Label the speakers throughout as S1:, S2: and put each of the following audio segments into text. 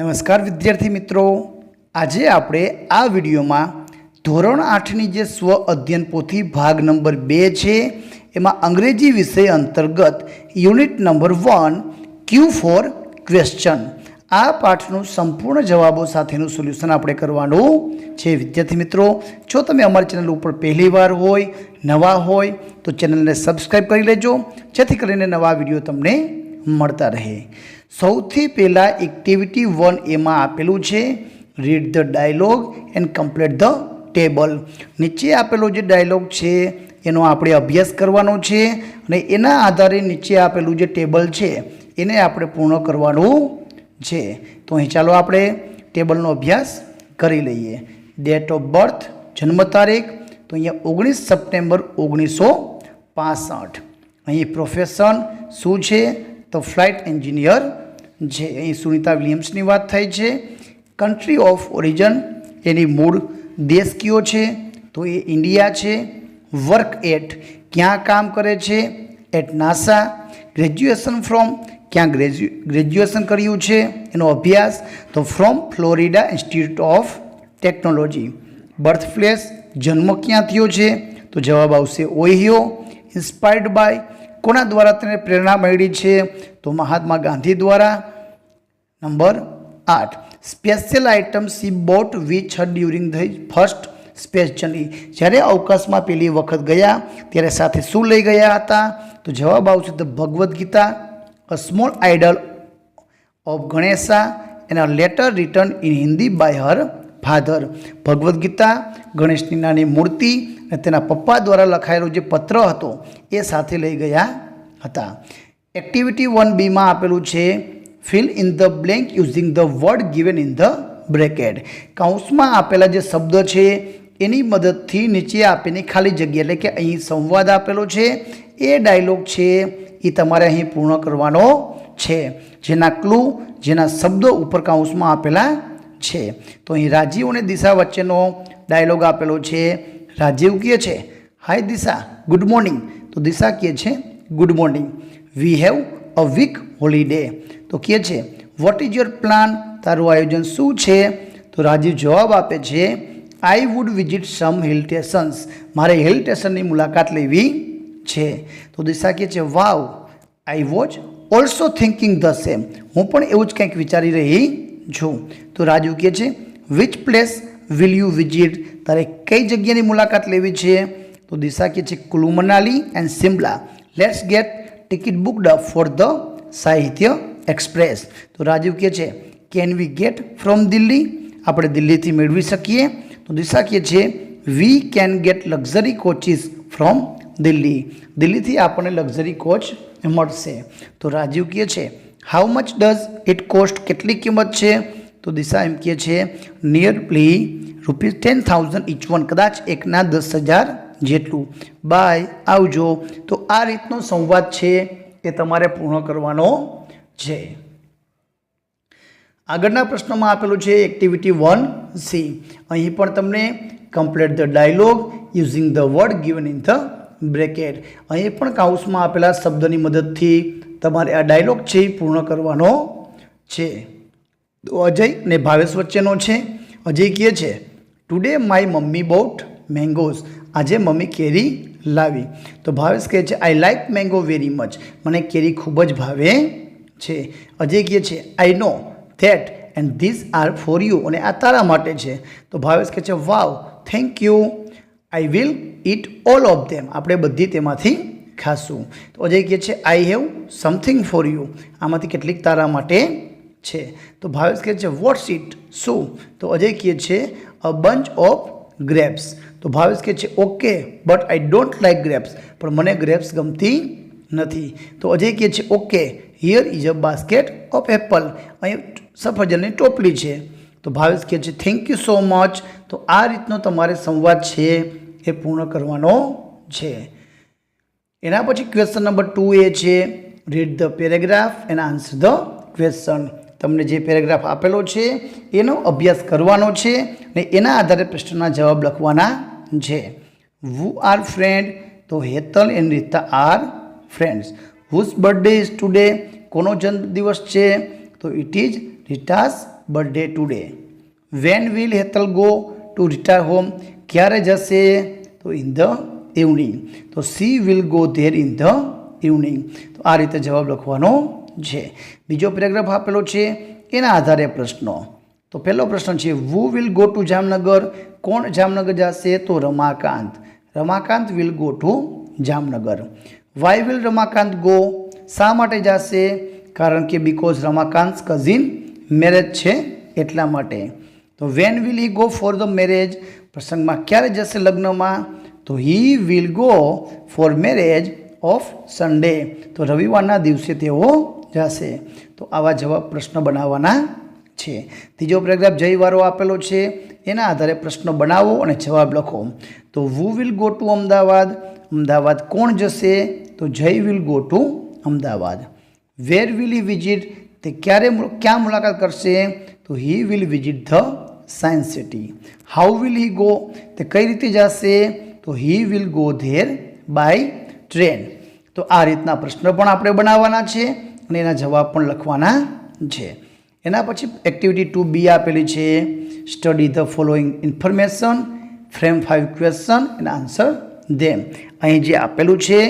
S1: નમસ્કાર વિદ્યાર્થી મિત્રો. આજે આપણે આ વિડીયોમાં ધોરણ આઠની જે સ્વ અધ્યયન પોથી ભાગ નંબર બે છે, એમાં અંગ્રેજી વિષય અંતર્ગત unit number one Q four question. આ પાઠનું સંપૂર્ણ જવાબો સાથેનું સોલ્યુશન આપણે કરવાનું છે. વિદ્યાર્થી મિત્રો, જો તમે અમારી ચેનલ ઉપર પહેલી વાર હોય, નવા હોય, તો ચેનલને સબસ્ક્રાઈબ કરી લેજો. જેથી કરીને નવા વીડિયો તમને મળતા રહે. સૌથી પહેલાં એક્ટિવિટી વન એમાં આપેલું છે read the dialogue and complete the table નીચે આપેલો જે ડાયલોગ છે, એનો આપણે અભ્યાસ કરવાનો છે અને એના આધારે નીચે આપેલું જે ટેબલ છે, એને આપણે પૂર્ણ કરવાનું છે. તો અહીં ચાલો આપણે ટેબલનો અભ્યાસ કરી લઈએ. ડેટ ઓફ બર્થ જન્મ તારીખ, તો અહીંયા ઓગણીસ સપ્ટેમ્બર ઓગણીસો પાસઠ. અહીં પ્રોફેશન શું છે? તો ફ્લાઇટ એન્જિનિયર છે અહીં સુનિતા વિલિયમ્સની વાત થાય છે. કન્ટ્રી ઓફ ઓરિજન એની મૂળ દેશ કયો છે? તો એ ઇન્ડિયા છે. વર્ક એટ ક્યાં કામ કરે છે? એટ નાસા ગ્રેજ્યુએશન ફ્રોમ ક્યાં ગ્રેજ્યુ ગ્રેજ્યુએશન કર્યું છે? એનો અભ્યાસ. તો from Florida Institute of Technology birth place જન્મ ક્યાં થયો છે? તો જવાબ આવશે ઓહિયો. ઇન્સ્પાયર્ડ બાય કોના દ્વારા તેને પ્રેરણા મળી છે? તો મહાત્મા ગાંધી દ્વારા. નંબર આઠ. Special item she brought with her during the first space journey જ્યારે અવકાશમાં પહેલી વખત ગયા, ત્યારે સાથે શું લઈ ગયા હતા? તો જવાબ આવશે the Bhagavad Gita a small idol of Ganesha and letter written in Hindi by her father Bhagavad Gita, ગણેશની નાની મૂર્તિ અને તેના પપ્પા દ્વારા લખાયેલો જે પત્ર હતો એ સાથે લઈ ગયા હતા. એક્ટિવિટી વન બીમાં આપેલું છે fill in the blank using the word given in the bracket કૌંસમાં આપેલા જે શબ્દ છે, એની મદદથી નીચે આપેલી ખાલી જગ્યા, એટલે કે અહીં સંવાદ આપેલો છે, એ ડાયલોગ છે, એ તમારે અહીં પૂર્ણ કરવાનો છે. જેના ક્લુ જેના શબ્દો ઉપર કાઉન્સમાં આપેલા છે. તો અહીં રાજીવ અને દિશા વચ્ચેનો ડાયલોગ આપેલો છે. રાજીવ કહે છે, હાય દિશા, ગુડ મોર્નિંગ. તો દિશા કહે છે, good morning. We have a week holiday તો કહે છે વોટ ઇઝ યોર પ્લાન તારું આયોજન શું છે? તો રાજીવ જવાબ આપે છે I would visit some hill stations મારે હિલ સ્ટેશનની મુલાકાત લેવી છે. તો દિશા કહે છે wow I was also thinking the same હું પણ એવું જ કંઈક વિચારી રહી છું. તો રાજુ કહે છે which place will you visit તારે કઈ જગ્યાની મુલાકાત લેવી છે? તો દિશા કહે છે Kullu Manali and Shimla let's get ticket booked for the Sahitya express તો રાજીવ કહે છે can we get from Delhi આપણે દિલ્હીથી મેળવી શકીએ. તો દિશા કહે છે we can get luxury coaches from Delhi દિલ્હીથી આપણને લક્ઝરી કોચ મળશે. તો રાજીવ કહે છે how much does it cost કેટલી કિંમત છે? તો દિશા એમ કહે છે nearly rupees ten thousand each one કદાચ એકના દસ હજાર જેટલું. બાય આવજો. તો આ રીતનો સંવાદ છે એ તમારે પૂર્ણ કરવાનો છે. આગળના પ્રશ્નમાં આપેલું છે એક્ટિવિટી વન સી અહીં પણ તમને complete the dialogue using the word given in the bracket અહીં પણ કાઉસમાં આપેલા શબ્દની મદદથી તમારે આ ડાયલોગ છે એ પૂર્ણ કરવાનો છે. અજય ને ભાવેશ વચ્ચેનો છે. અજય કહે છે today my mummy bought mangoes આજે મમ્મી કેરી લાવી. તો ભાવેશ કહે છે I like mango very much મને કેરી ખૂબ જ ભાવે છે. અજય કહે છે I know that and these are for you અને આ તારા માટે છે. તો ભાવેશ કહે છે wow thank you I will eat all of them આપણે બધી તેમાંથી ખાશું. તો અજય કહે છે I have something for you આમાંથી કેટલીક તારા માટે છે. તો ભાવેશ કહે છે વોટ્સ ઇટ શું? તો અજય કહે છે અ બંચ ઓફ ગ્રેપ્સ તો ભાવેશ કહે છે okay but I don't like grapes પણ મને ગ્રેપ્સ ગમતી નથી. તો અજય કહે છે okay here is a basket of apple અહીં સફરજનની ટોપલી છે. તો ભાવેશ કહે છે થેન્ક યુ સો મચ તો આ રીતનો તમારે સંવાદ છે, એ પૂર્ણ કરવાનો છે. એના પછી ક્વેશ્ચન નંબર ટુ એ છે read the paragraph and answer the question તમને જે પેરેગ્રાફ આપેલો છે, એનો અભ્યાસ કરવાનો છે ને એના આધારે પ્રશ્નના જવાબ લખવાના છે. વુ આર ફ્રેન્ડ તો Hetal and Rita are friends whose birthday is today કોનો જન્મદિવસ છે? તો it is Rita's birthday today when will Hetal go to retire home ક્યારે જશે? તો ઇન ધ ઇવનિંગ તો she will go there in the evening તો આ રીતે જવાબ લખવાનો છે. બીજો પેરેગ્રાફ આપેલો છે, એના આધારે પ્રશ્નો. તો પહેલો પ્રશ્ન છે who will go to Jamnagar? કોણ જામનગર જશે? તો Ramakant. Ramakant will go to Jamnagar. Why will Ramakant go શા માટે જશે? કારણ કે બિકોઝ રમાકાંત કઝિન મેરેજ છે એટલા માટે. તો when will he go for the marriage પ્રસંગમાં ક્યારે જશે લગ્નમાં? તો he will go for marriage of Sunday તો રવિવારના દિવસે તેઓ જશે. તો આવા જવાબ પ્રશ્ન બનાવવાના છે. ત્રીજો પેરેગ્રાફ જયવારો આપેલો છે. એના આધારે પ્રશ્નો બનાવો અને જવાબ લખો. તો who will go to Ahmedabad? Ahmedabad કોણ જશે? તો Jay will go to Ahmedabad. Where will he visit તે ક્યારે મુ- ક્યાં મુલાકાત કરશે? તો he will visit the science city how will he go તે કઈ રીતે જશે? તો he will go there by train. તો આ રીતના પ્રશ્ન પણ આપણે બનાવવાના છે અને એના જવાબ પણ લખવાના છે. એના પછી એક્ટિવિટી ટુ બી આપેલી છે. Study the following information from five question and answer them અહીં જે આપેલું છે,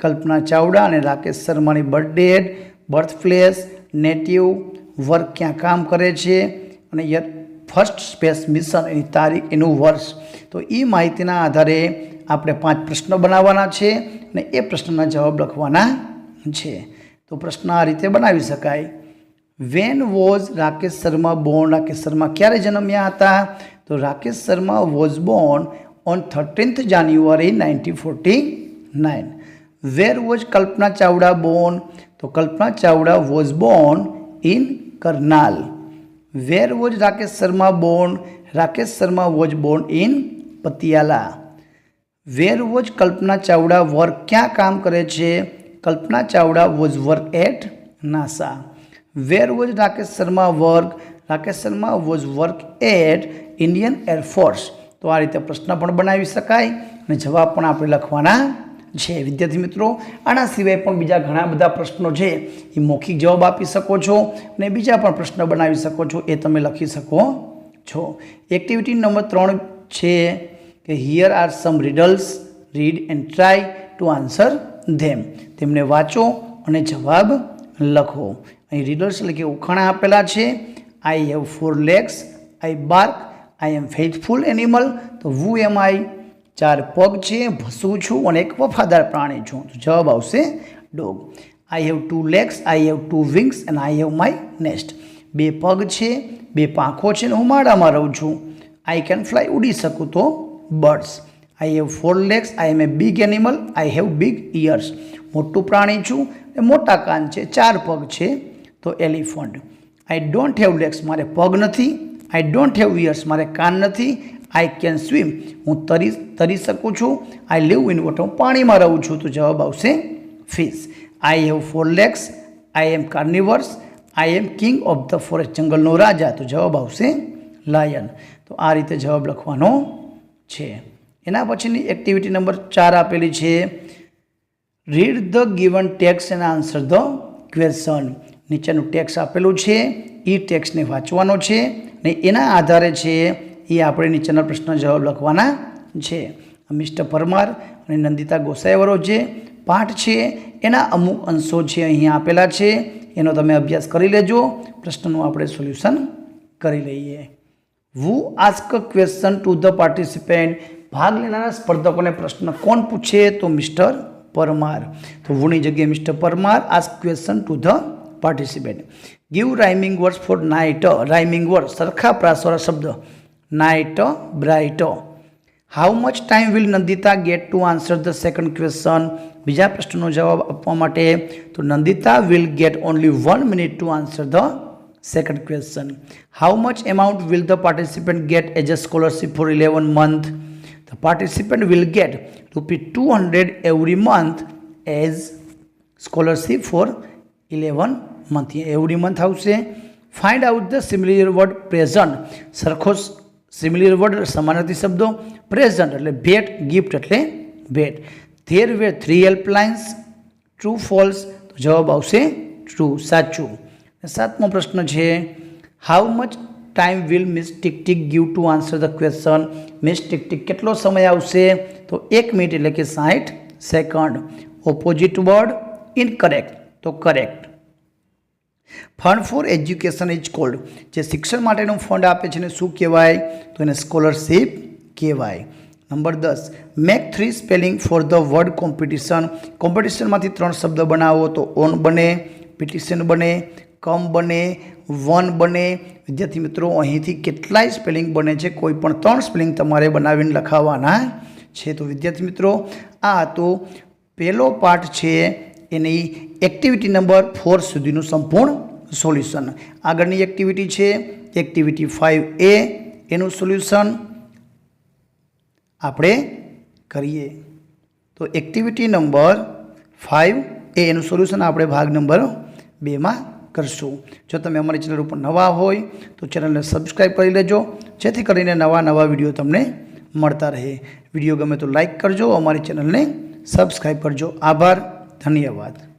S1: કલ્પના ચાવડા અને રાકેશ શર્માની birth date birth place native work ક્યાં કામ કરે છે અને યર ફર્સ્ટ સ્પેસ મિશન એની તારીખ એનું વર્ષ તો એ માહિતીના આધારે આપણે પાંચ પ્રશ્નો બનાવવાના છે અને એ પ્રશ્નના જવાબ લખવાના છે. તો પ્રશ્ન આ રીતે બનાવી શકાય. When was Rakesh Sharma born Rakesh Sharma ક્યારે જન્મ્યા હતા? તો Rakesh Sharma was born on thirteenth January nineteen forty nine where was Kalpana Chavda born તો Kalpana Chavda was born in Karnal where was Rakesh Sharma born, Rakesh Sharma was born in Patiala. Where was Kalpana Chavda work ક્યાં કામ કરે છે? Kalpana Chavda was work at NASA. Where was Rakesh Sharma work Rakesh Sharma was work at Indian air force તો આ રીતે પ્રશ્ન પણ બનાવી શકાય અને જવાબ પણ આપણે લખવાના છે. વિદ્યાર્થી મિત્રો, આના સિવાય પણ બીજા ઘણા બધા પ્રશ્નો છે. એ મૌખિક જવાબ આપી શકો છો અને બીજા પણ પ્રશ્ન બનાવી શકો છો. એ તમે લખી શકો છો. એક્ટિવિટી નંબર ત્રણ છે કે here are some riddles read and try to answer them તેમને વાંચો અને જવાબ લખો. અહીં રીડલ્સ એટલે કે ઉખાણા આપેલા છે. I have four legs I bark I am faithful animal તો વુ એમ આઈ ચાર પગ છે, ભસું છું અને એક વફાદાર પ્રાણી છું. તો જવાબ આવશે dog. I have two legs I have two wings and I have my nest બે પગ છે, બે પાંખો છે ને હું માળામાં રહું છું. આઈ કેન ફ્લાય ઉડી શકું તો birds. I have four legs I am a big animal I have big ears મોટું પ્રાણી છું એ મોટા કાન છે, ચાર પગ છે, તો elephant. I don't have legs મારે પગ નથી. આઈ ડોન્ટ હેવ ઇયર્સ મારે કાન નથી. આઈ કેન સ્વિમ હું તરી તરી શકું છું. આઈ લીવ ઇન વોટર હું પાણીમાં રહું છું. તો જવાબ આવશે fish I have four legs I am carnivores I am king of the forest જંગલનો રાજા. તો જવાબ આવશે લાયન તો આ રીતે જવાબ લખવાનો છે. એના પછીની એક્ટિવિટી નંબર ચાર આપેલી છે. Read the given text and answer the question નીચેનું ટેક્સ આપેલું છે. એ ટેક્સને વાંચવાનો છે. ને એના આધારે છે એ આપણે નીચેના પ્રશ્ન જવાબ લખવાના છે. મિસ્ટર પરમાર અને નંદિતા ગોસાઈવાળો જે પાઠ છે, એના અમુક અંશો છે અહીંયા આપેલા છે, એનો તમે અભ્યાસ કરી લેજો. પ્રશ્નનું આપણે સોલ્યુશન કરી લઈએ. Who ask question to the participant? ભાગ લેનારા સ્પર્ધકોને પ્રશ્ન કોણ પૂછે? તો મિસ્ટર પરમાર. તો વુની જગ્યાએ mister Parmar ask question to the participant. Give rhyming words for night. Rhyming word સરખા પ્રાસવાળા શબ્દ. Night bright. How much time will Nandita get to answer the second question બીજા પ્રશ્નનો જવાબ આપવા માટે, તો Nandita will get only one minute to answer the second question how much amount will the participant get as a scholarship for eleven month the participant will get rupee two hundred every month as scholarship for eleven month every month આવશે. Find out the similar word present સરખો similar word સમાનાર્થી શબ્દો present એટલે ભેટ gift એટલે ભેટ. There were three helplines true false તો જવાબ આવશે ટ્રુ સાચું. સાતમો પ્રશ્ન છે how much time will miss tick tick give to answer the question miss tick tick કેટલો સમય આવશે? તો એક મિનિટ એટલે કે સાઠ સેકન્ડ ઓપોઝિટ વર્ડ ઇનકરેક્ટ તો correct fund for education is called જે શિક્ષણ માટેનું ફંડ આપે છે એને શું કહેવાય? તો એને સ્કોલરશીપ કહેવાય. નંબર દસ make three spelling for the word competition કોમ્પિટિશનમાંથી ત્રણ શબ્દ બનાવો તો ઓન બને પિટિશન બને કમ બને વન બને. વિદ્યાર્થી મિત્રો, અહીંથી કેટલાય સ્પેલિંગ બને છે? કોઈ પણ ત્રણ સ્પેલિંગ તમારે બનાવીને લખાવવાના છે. તો વિદ્યાર્થી મિત્રો, આ તો પહેલો પાઠ છે એની એક્ટિવિટી નંબર ફોર સુધીનું સંપૂર્ણ સોલ્યુશન આગળની એક્ટિવિટી છે એક્ટિવિટી ફાઇવ એ એનું સોલ્યુશન આપણે કરીએ. તો એક્ટિવિટી નંબર ફાઇવ એ એનું સોલ્યુશન આપણે ભાગ નંબર બેમાં કરશું. જો તમે અમારી ચેનલ ઉપર નવા હોય, તો ચેનલને સબસ્ક્રાઈબ કરી લેજો, જેથી કરીને નવા નવા વીડિયો તમને મળતા રહે. વીડિયો ગમે તો લાઇક કરજો, અમારી ચેનલને સબસ્ક્રાઈબ કરજો. આભાર. ધન્યવાદ.